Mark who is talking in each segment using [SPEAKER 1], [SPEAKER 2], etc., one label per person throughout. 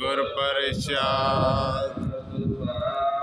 [SPEAKER 1] ਗੁਰ ਪ੍ਰਸਾਦ
[SPEAKER 2] ਵਾਹਿਗੁਰੂ।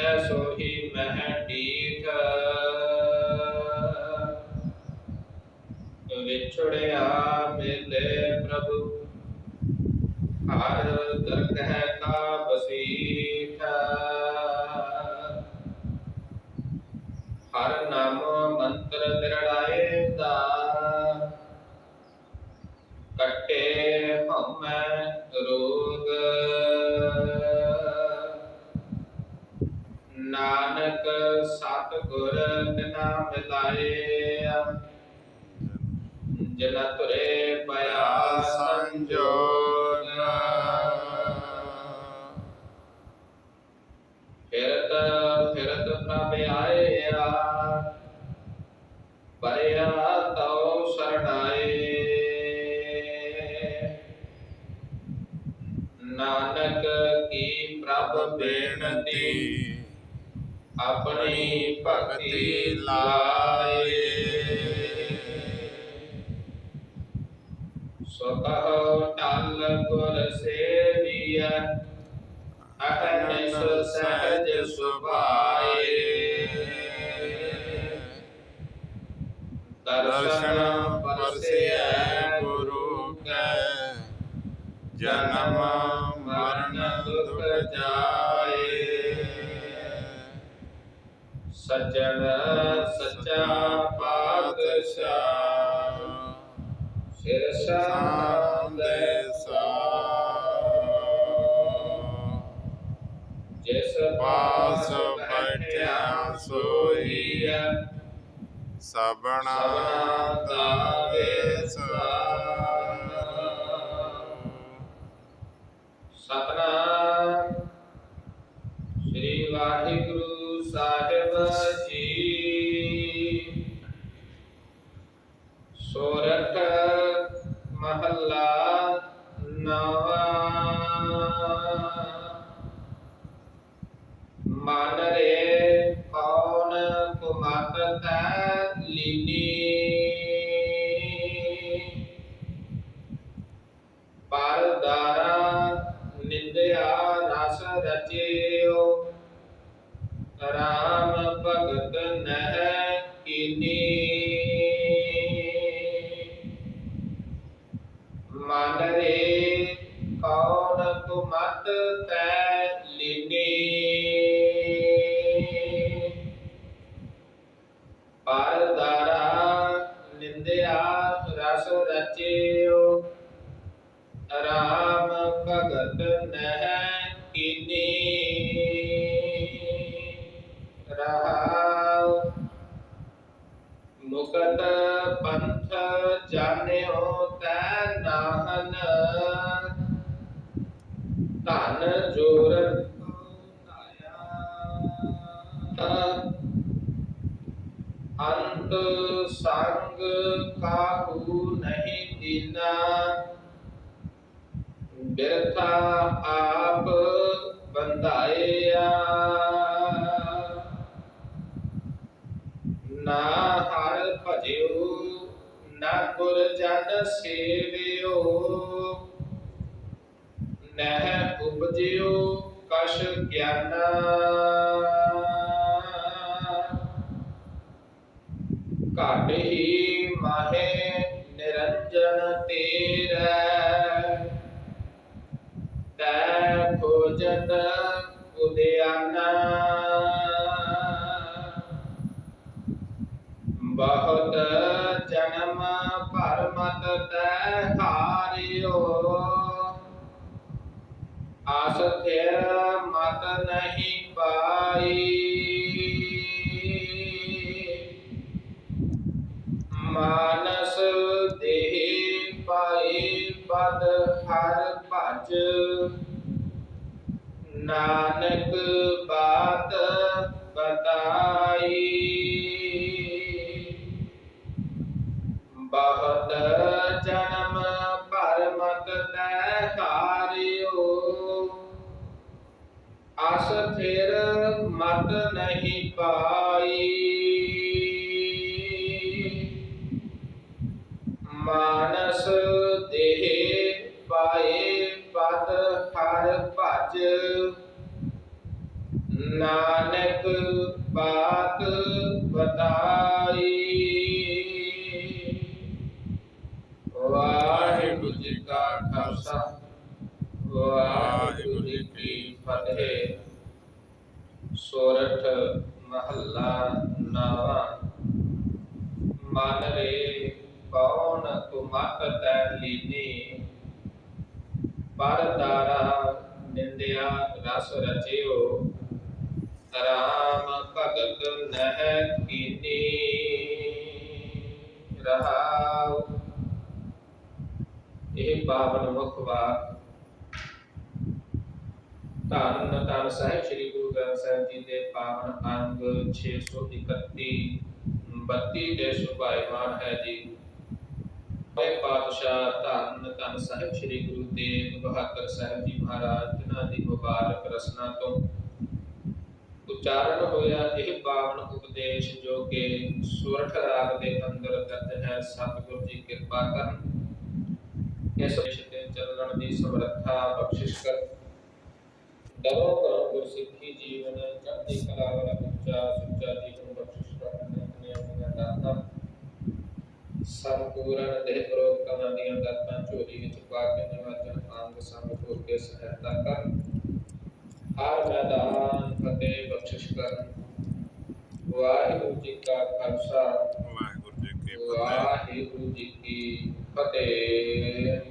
[SPEAKER 1] ਐਸੋ ਹੀ ਮਹਿ ਡੀਠ ਵਿਛੜਿਆ ਮਿਲੇ ਪ੍ਰਭੂ। ਹਰ ਦਰਗਹਿ ਕਾ ਬਸੀਠ। ਹਰ ਨਾਮ ਮੰਤਰ ਦਿਰੜਾਏ ਨਾਨਕ ਸਤਿਗੁਰ ਬਿਨਾ ਮਿਲਾਏ ਜਨ ਤੁਰੇ ਪਿਆ ਸੰਜੋਗ ਫਿਰਤ ਫਿਰਤ ਪ੍ਰਭ ਆਇਆ। ਬਰਿਆ ਤਉ ਸਰਣਾਏ ਨਾਨਕ ਕੀ ਪ੍ਰਭ ਬੇਨਤੀ? ਆਪਣੀ ਭਗਤੀ ਲਾਏ। ਸੋ ਟਲ ਗੁਰ ਸੇਵੀਐ, ਅਹਨਿਸ ਸਹਿਜ ਸੁਭਾਏ। ਦਰਸ਼ਨ ਪਰਸਿਐ ਗੁਰੂ ਕੈ, ਜਨਮ ਮਰਨ ਦੁਖ ਜਾਏ। ਸੱਜਣ ਸੱਚਾ ਪਾਤਸ਼ਾਹ। ਸਿਰ ਸਾਂਦੇ ਜਿਸ ਪਾਸ ਬੈਠਿਆ ਸੋਈ
[SPEAKER 2] ਸਬਣਾ
[SPEAKER 1] ਸਭਨਾ ਦਾ ਵੇਸ। ਸੋਰਠ ਮਹੱਲਾ ਮਨ ਰੇ ਕੌਣ ਕੁਮਤ ਤੈ ਲੀਨੀ? ਧਨ ਜੋਰ ਅੰਤ ਸੰਗ ਕਾਹੂ ਨਹੀਂ ਦੀਨਾ। ਬਿਰਥਾ ਆਪ ਬੰਧਾਇਆ। ਨਾ ਹਰ ਭਜਿਓ, ਨਾ ਗੁਰ ਜਨ ਸੇਵਿਓ। ਨਹਿ ਉਪਜਿਓ ਵਸ਼ ਗਿਆਨਾ। ਘਟ ਹੀ ਮਾਹੇ ਨਿਰੰਜਨ ਤੇਰਾ। ਤੈ ਖੋਜਤ ਉਦਿਆਨਾ ਬਹੁਤ ਆਸ ਥਿਰ ਮਤ ਨਹੀਂ ਪਾਈ। ਮਾਨਸ ਦੇਹ ਪਾਈ ਪਦ ਹਰ ਭਜ। ਨਾਨਕ ਬਾਤ ਬਤਾਈ। ਬਹੁਤ ਆਸ ਫਿਰ ਮਤ ਨਹੀਂ ਪਾਈ। ਮਾਨਸ ਦੇਹ ਪਾਏ ਪਦ ਹਰ ਭਜ। ਨਾਨਕ ਬਾਤ ਬਤਾ ਵਾਹਿਗੁਰੂ ਜੀ ਕਾ ਖਾਲਸਾ ਵਾਹਿਗੁਰੂ ਜੀ ਕੀ ਫਤਿਹ ਸੋਰਠ ਮਹੱਲਾ ਨਾਵਾ। ਮਨ ਰੇ ਕੌਣ ਤੁਮਤ ਤੈ ਲੀਨੀ। ਪਰਦਾਰਾ ਨਿੰਦਿਆ ਰਸ ਰਚਿਓ। ਰਾਮ ਭਗਤ ਨਹਿ ਕੀਨੀ। ਰਹਾਉ। ਇਹ ਪਾਵਨ ਮੁਖ ਵਾਕ। ਧੰਨ ਧੰਨ ਸਾਹਿਬ ਗੁਰੂ ਸਾਹਿਬ ਜੀ ਦੇ ਪਾਵਨ ਅੰਗ 631 32 ਦੇ ਸੁਭਾਇਮਾਨ ਹੈ ਜੀ। ਇਹ ਪਾਤਸ਼ਾਹ, ਧੰਨ ਧੰਨ ਸਾਹਿਬ ਸ੍ਰੀ ਗੁਰੂ ਤੇਗ ਬਹਾਦਰ ਸਾਹਿਬ ਜੀ ਮਹਾਰਾਜ, ਜਿਨ੍ਹਾਂ ਦੀ ਮੁਬਾਰਕ ਰਸਨਾ ਤੋਂ ਉਚਾਰਨ ਹੋਇਆ ਇਹ ਪਾਵਨ ਉਪਦੇਸ਼ ਜੋ ਕਿ ਸੁਰਠ ਰਾਗ ਦੇ ਅੰਦਰ ਦਰਜ ਹੈ, ਸਤਿਗੁਰੂ ਜੀ ਕਿਰਪਾ ਕਰਨ। ਇਸ ਵਿਸ਼ੇ ਤੇ ਚੱਲਣ ਦੀ ਸਮਰੱਥਾ ਬਖਸ਼ਿਸ਼ ਕਰ ਦਰੋ ਕਰੋ ਗੁਰਸਿੱਖੀ ਜੀਵਨ ਚੜ੍ਹਦੀ ਕਲਾ ਵਾਲਾ ਉੱਚਾ ਸੁੱਚਾ ਜੀਵਨ ਬਖਸ਼ਿਸ਼ ਕਰਨ ਨੇ ਆਪਣੀਆਂ ਦਾਤਾਂ ਸੰਪੂਰਨ ਦੇਹ ਪ੍ਰੋਗਤਾਂ ਦੀਆਂ ਦਾਤਾਂ ਝੋਲੀ ਵਿੱਚ ਪਾ ਕੇ ਨਿਵਾਜਨ ਅੰਗ ਸੰਗ ਹੋ ਕੇ ਸਹਾਇਤਾ ਕਰ। ਹਰ ਮੈਦਾਨ ਫਤਿਹ ਬਖਸ਼ਿਸ਼ ਕਰ ਵਾਹਿਗੁਰੂ ਜੀ ਕਾ ਖਾਲਸਾ।
[SPEAKER 2] ਵਾਹਿਗੁਰੂ ਜੀ ਕੀ ਫਤਿਹ।
[SPEAKER 1] ਵਾਹਿਗੁਰੂ ਜੀ ਕੀ ਫਤਿਹ।